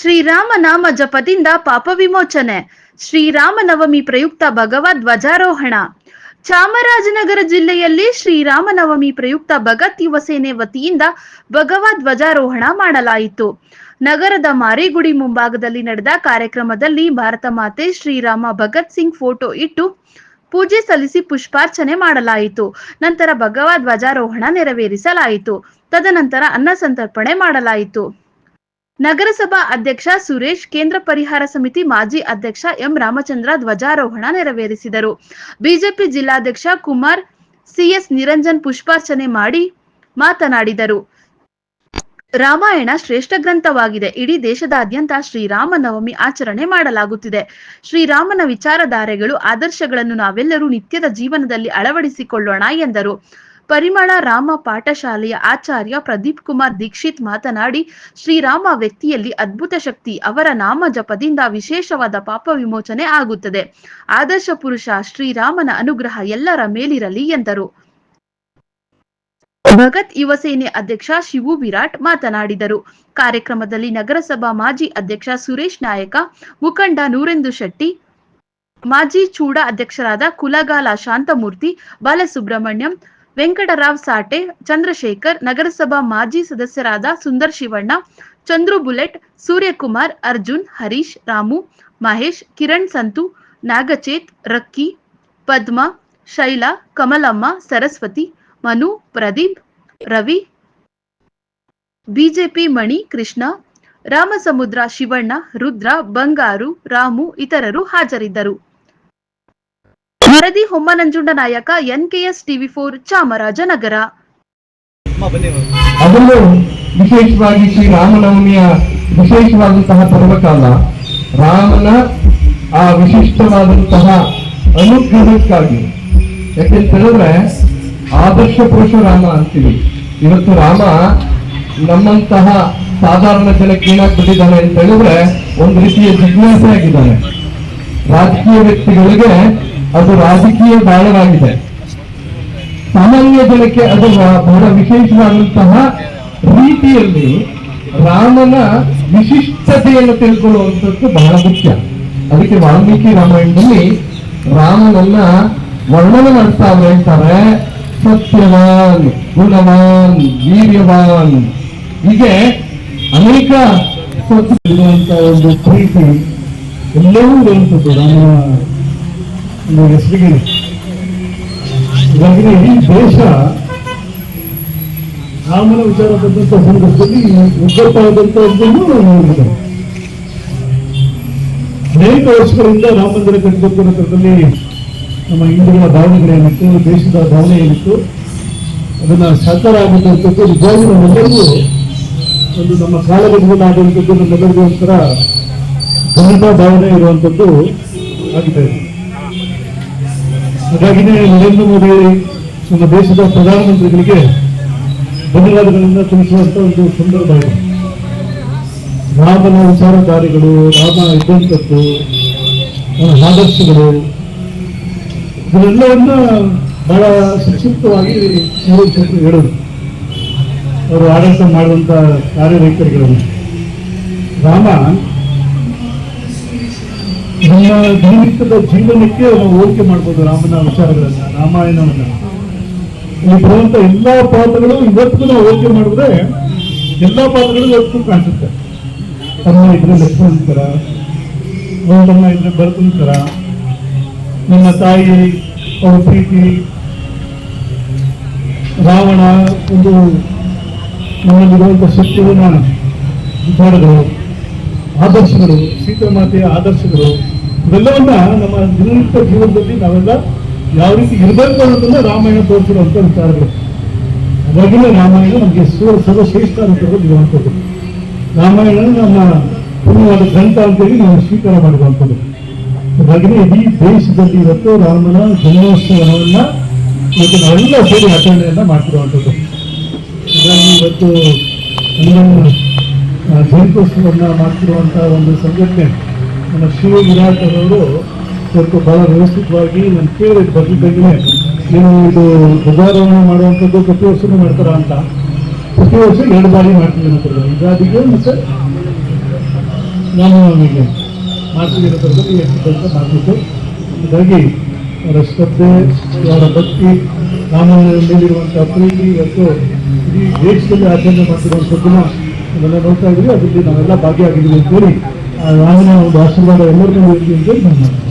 ಶ್ರೀರಾಮ ನಾಮ ಜಪದಿಂದ ಪಾಪ ವಿಮೋಚನೆ. ಶ್ರೀರಾಮ ನವಮಿ ಪ್ರಯುಕ್ತ ಭಗವ ಧ್ವಜಾರೋಹಣ. ಚಾಮರಾಜನಗರ ಜಿಲ್ಲೆಯಲ್ಲಿ ಶ್ರೀರಾಮನವಮಿ ಪ್ರಯುಕ್ತ ಭಗತ್ ಯುವಸೇನೆ ವತಿಯಿಂದ ಭಗವ ಧ್ವಜಾರೋಹಣ ಮಾಡಲಾಯಿತು. ನಗರದ ಮಾರಿಗುಡಿ ಮುಂಭಾಗದಲ್ಲಿ ನಡೆದ ಕಾರ್ಯಕ್ರಮದಲ್ಲಿ ಭಾರತ ಮಾತೆ ಶ್ರೀರಾಮ ಭಗತ್ ಸಿಂಗ್ ಫೋಟೋ ಇಟ್ಟು ಪೂಜೆ ಸಲ್ಲಿಸಿ ಪುಷ್ಪಾರ್ಚನೆ ಮಾಡಲಾಯಿತು. ನಂತರ ಭಗವ ಧ್ವಜಾರೋಹಣ ನೆರವೇರಿಸಲಾಯಿತು. ತದನಂತರ ಅನ್ನ ಸಂತರ್ಪಣೆ ಮಾಡಲಾಯಿತು. ನಗರಸಭಾ ಅಧ್ಯಕ್ಷ ಸುರೇಶ್, ಕೇಂದ್ರ ಪರಿಹಾರ ಸಮಿತಿ ಮಾಜಿ ಅಧ್ಯಕ್ಷ ಎಂ ರಾಮಚಂದ್ರ ಧ್ವಜಾರೋಹಣ ನೆರವೇರಿಸಿದರು. ಬಿಜೆಪಿ ಜಿಲ್ಲಾಧ್ಯಕ್ಷ ಕುಮಾರ್, ಸಿಎಸ್ ನಿರಂಜನ್ ಪುಷ್ಪಾರ್ಚನೆ ಮಾಡಿ ಮಾತನಾಡಿದರು. ರಾಮಾಯಣ ಶ್ರೇಷ್ಠ ಗ್ರಂಥವಾಗಿದೆ. ಇಡೀ ದೇಶದಾದ್ಯಂತ ಶ್ರೀರಾಮನವಮಿ ಆಚರಣೆ ಮಾಡಲಾಗುತ್ತಿದೆ. ಶ್ರೀರಾಮನ ವಿಚಾರಧಾರೆಗಳು, ಆದರ್ಶಗಳನ್ನು ನಾವೆಲ್ಲರೂ ನಿತ್ಯದ ಜೀವನದಲ್ಲಿ ಅಳವಡಿಸಿಕೊಳ್ಳೋಣ ಎಂದರು. ಪರಿಮಳ ರಾಮ ಪಾಠಶಾಲೆಯ ಆಚಾರ್ಯ ಪ್ರದೀಪ್ ಕುಮಾರ್ ದೀಕ್ಷಿತ್ ಮಾತನಾಡಿ, ಶ್ರೀರಾಮ ವ್ಯಕ್ತಿಯಲ್ಲಿ ಅದ್ಭುತ ಶಕ್ತಿ, ಅವರ ನಾಮ ಜಪದಿಂದ ವಿಶೇಷವಾದ ಪಾಪ ವಿಮೋಚನೆ ಆಗುತ್ತದೆ. ಆದರ್ಶ ಪುರುಷ ಶ್ರೀರಾಮನ ಅನುಗ್ರಹ ಎಲ್ಲರ ಮೇಲಿರಲಿ ಎಂದರು. ಭಗತ್ ಯುವಸೇನೆ ಅಧ್ಯಕ್ಷ ಶಿವು ವಿರಾಟ್ ಮಾತನಾಡಿದರು. ಕಾರ್ಯಕ್ರಮದಲ್ಲಿ ನಗರಸಭಾ ಮಾಜಿ ಅಧ್ಯಕ್ಷ ಸುರೇಶ್ ನಾಯಕ, ಮುಖಂಡ ನೂರೆಂದು ಶೆಟ್ಟಿ, ಮಾಜಿ ಚೂಡ ಅಧ್ಯಕ್ಷರಾದ ಕುಲಗಾಲ ಶಾಂತಮೂರ್ತಿ, ಬಾಲಸುಬ್ರಹ್ಮಣ್ಯಂ ವೆಂಕಟರಾವ್ ಸಾಟೆ, ಚಂದ್ರಶೇಖರ್, ನಗರಸಭಾ ಮಾಜಿ ಸದಸ್ಯರಾದ ಸುಂದರ್ ಶಿವಣ್ಣ, ಚಂದ್ರು ಬುಲೆಟ್, ಸೂರ್ಯಕುಮಾರ್, ಅರ್ಜುನ್, ಹರೀಶ್, ರಾಮು, ಮಹೇಶ್, ಕಿರಣ್ ಸಂತು, ನಾಗಚೇತ್, ರಕ್ಕಿ, ಪದ್ಮ, ಶೈಲಾ, ಕಮಲಮ್ಮ, ಸರಸ್ವತಿ, ಮನು, ಪ್ರದೀಪ್, ರವಿ, ಬಿಜೆಪಿ ಮಣಿ, ಕೃಷ್ಣ, ರಾಮಸಮುದ್ರ ಶಿವಣ್ಣ, ರುದ್ರ, ಬಂಗಾರು, ರಾಮು ಇತರರು ಹಾಜರಿದ್ದರು. ವರದಿ ಹೊಮ್ಮನಂಜುಂಡ ನಾಯಕ ಎನ್ಕೆಎಸ್ ಟಿವಿ ಫೋರ್ ಚಾಮರಾಜನಗರ. ಅದರಲ್ಲೂ ವಿಶೇಷವಾಗಿ ಶ್ರೀ ರಾಮನವಮಿಯ ವಿಶೇಷವಾದಂತಹ ಪರ್ವಕಾಲ, ರಾಮನ ಆ ವಿಶಿಷ್ಟವಾದಂತಹ ಅನುಗ್ರಹಕ್ಕಾಗಿ. ಯಾಕೆಂತ ಹೇಳಿದ್ರೆ ಆದರ್ಶ ಪುರುಷ ರಾಮ ಅಂತೀವಿ. ಇವತ್ತು ರಾಮ ನಮ್ಮಂತಹ ಸಾಧಾರಣ ಜನಕ್ಕೆ ಏನಾಗ್ಬಿಟ್ಟಿದ್ದಾನೆ ಅಂತ ಹೇಳಿದ್ರೆ ಒಂದು ರೀತಿಯ ಜಿಜ್ಞಾಸೆ ಆಗಿದ್ದಾನೆ ರಾಜಕೀಯ ವ್ಯಕ್ತಿಗಳಿಗೆ ಅದು ರಾಜಕೀಯ ಬಾಳವಾಗಿದೆ ಸಾಮಾನ್ಯ ಜನಕ್ಕೆ ಅದು ಬಹಳ- ವಿಶೇಷವಾದಂತಹ ರೀತಿಯಲ್ಲಿ ರಾಮನ ವಿಶಿಷ್ಟತೆಯನ್ನು ತಿಳ್ಕೊಳ್ಳುವಂಥದ್ದು ಬಹಳ ಮುಖ್ಯ. ಅದಕ್ಕೆ ವಾಲ್ಮೀಕಿ ರಾಮಾಯಣದಲ್ಲಿ ರಾಮನನ್ನ ವರ್ಣನೆ ಮಾಡ್ತಾ ಹೇಳ್ತಾರೆ ಸತ್ಯವಾನ್, ಗುಣವಾನ್, ವೀರ್ಯವಾನ್. ಹೀಗೆ ಅನೇಕ ಸತ್ ಇರುವಂತ ಒಂದು ಪ್ರೀತಿ ಎಲ್ಲವೂ ಇರುವಂಥದ್ದು ರಾಮನ ಹೆಸರಿಗೆ ಹೀಗಾಗಿ ಇಡೀ ದೇಶ ರಾಮನ ವಿಚಾರ ಬಂದಂತ ಸಂದರ್ಭದಲ್ಲಿ ಅನೇಕ ವರ್ಷಗಳಿಂದ ರಾಮ ಮಂದಿರ ನಮ್ಮ ಹಿಂದೂಗಳ ಭಾವನೆಗಳೇನಿತ್ತು ದೇಶದ ಭಾವನೆ ಏನಿತ್ತು, ಅದನ್ನ ಸಾಕಾರ ಆಗುವಂಥದ್ದು ನಿಜವಾಗಿ ನಮ್ಮೆಲ್ಲರಿಗೂ ಒಂದು ನಮ್ಮ ಕಾಲಘಟ್ಟದಲ್ಲಾಗುವಂಥದ್ದು ನಮ್ಮೆಲ್ಲರಿಗೂ ಒಂಥರ ಭಾವನೆ ಇರುವಂಥದ್ದು ಆಗಿದೆ. ಹಾಗಾಗಿನೇ ನರೇಂದ್ರ ಮೋದಿ ನಮ್ಮ ದೇಶದ ಪ್ರಧಾನಮಂತ್ರಿಗಳಿಗೆ ಧನ್ಯವಾದಗಳನ್ನ ತಿಳಿಸುವಂತ ಒಂದು ಸಂದರ್ಭ ಇದೆ. ರಾಮನ ವಿಚಾರಧಾರೆಗಳು ರಾಮ ಇದ್ದಂಥದ್ದು ಆದರ್ಶಗಳು ಇದನ್ನೆಲ್ಲವನ್ನ ಬಹಳ ಸಂಕ್ಷಿಪ್ತವಾಗಿ ಹೇಳೋದು. ಅವರು ಆಡಳಿತ ಮಾಡುವಂತ ಕಾರ್ಯವೈಖರಿಗಳನ್ನು ರಾಮ ನಮ್ಮ ದಿನನಿತ್ಯದ ಜೀವನಕ್ಕೆ ನಾವು ಹೋಲಿಕೆ ಮಾಡ್ಬೋದು ರಾಮನ ವಿಚಾರಗಳನ್ನ, ರಾಮಾಯಣವನ್ನ. ಇಲ್ಲಿ ಬರುವಂತ ಎಲ್ಲಾ ಪಾತ್ರಗಳು ಇವತ್ತಿಗೂ ನಾವು ಹೋಲಿಕೆ ಮಾಡಿದ್ರೆ ಎಲ್ಲಾ ಪಾತ್ರಗಳು ಇವತ್ತಿಗೂ ಕಾಣಿಸುತ್ತೆ. ತಮ್ಮ ಇದ್ರೆ ಲಕ್ಷ್ಮಣ ತರ ತಮ್ಮ ಇದ್ರೆ ಭರತನ ತರ ನಮ್ಮ ತಾಯಿ, ಅವರ ಪ್ರೀತಿ, ರಾವಣ, ಒಂದು ನಮ್ಮಲ್ಲಿರುವಂತ ಶಕ್ತಿಯನ್ನ ವಿಚಾರಗಳು ಆದರ್ಶಗಳು, ಸೀತಾಮಾತೆಯ ಆದರ್ಶಗಳು, ಇವೆಲ್ಲವನ್ನ ನಮ್ಮ ದಿನನಿತ್ಯ ಜೀವನದಲ್ಲಿ ನಾವೆಲ್ಲ ಯಾವ ರೀತಿ ಇರಬೇಕು ಅನ್ನೋದನ್ನ ರಾಮಾಯಣ ತೋರಿಸಿರುವಂತ ವಿಚಾರಗಳು. ಅವಾಗಿನ ರಾಮಾಯಣ ನಮಗೆ ಸರ್ವಶ್ರೇಷ್ಠ ಅನ್ನೋದು ಇರುವಂಥದ್ದು ರಾಮಾಯಣ ನಮ್ಮ ಪೂರ್ಣವಾದ ಗ್ರಂಥ ಅಂತೇಳಿ ನಾವು ಸ್ವೀಕಾರ ಮಾಡುವಂಥದ್ದು ಹಾಗಾಗಿನೇ ಇಡೀ ದೇಶದಲ್ಲಿ ಇವತ್ತು ರಾಮನ ಜನ್ಮೋತ್ಸವವನ್ನ ಮತ್ತು ನಾವೆಲ್ಲ ಸೇರಿ ಆಚರಣೆಯನ್ನ ಮಾಡ್ತಿರುವಂಥದ್ದು. ಹಾಗಾಗಿ ಇವತ್ತು ಹನುಮನ ಮಾಡ್ತಿರುವಂಥ ಒಂದು ಸಂಘಟನೆ. ನಮ್ಮ ಶಿವ ವಿರಾಟ್ ಅವರು ಸ್ವಲ್ಪ ಬಹಳ ವ್ಯವಸ್ಥಿತವಾಗಿ ನಾನು ಕೇಳಿ ಬರ್ಲಿದ್ದಾಗಲೇ ಏನು ಇದು ಧ್ವಜಾರೋಹಣ ಮಾಡುವಂಥದ್ದು ಪ್ರತಿ ವರ್ಷನೂ ಮಾಡ್ತಾರ ಅಂತ. ಪ್ರತಿ ವರ್ಷ ಎರಡು ಬಾರಿ ಮಾಡ್ತೀವಿ ಅಂತ ಯುಗಾದಿಗೆ ಮತ್ತೆ ರಾಮನವಮಿಗೆ ಮಾಡ್ತಿರೋದ್ರಲ್ಲಿ ಎಷ್ಟು ಕೆಲಸ ಮಾಡಬೇಕು ಹಾಗಾಗಿ ಅವರ ಶ್ರದ್ಧೆ, ಅವರ ಭಕ್ತಿ ರಾಮನ ಮೇಲಿರುವಂಥ ಪ್ರೀತಿ ಇವತ್ತು ಇಡೀ ದೇಶದಲ್ಲಿ ಆಚರಣೆ ಮಾಡ್ತಿರುವಂಥದ್ದನ್ನ ನಾವೆಲ್ಲ ನೋಡ್ತಾ ಇದ್ದೀವಿ ಅದಕ್ಕೆ ನಾವೆಲ್ಲ ಭಾಗಿಯಾಗಿದ್ದೀವಿ ಅಂತೇಳಿ ರಾಮನ ಒಂದು ಆಶೀರ್ವಾದ ಎಲ್ಲರಿಗೂ ಇರಲಿ ಅಂತೇಳಿ ನಾನು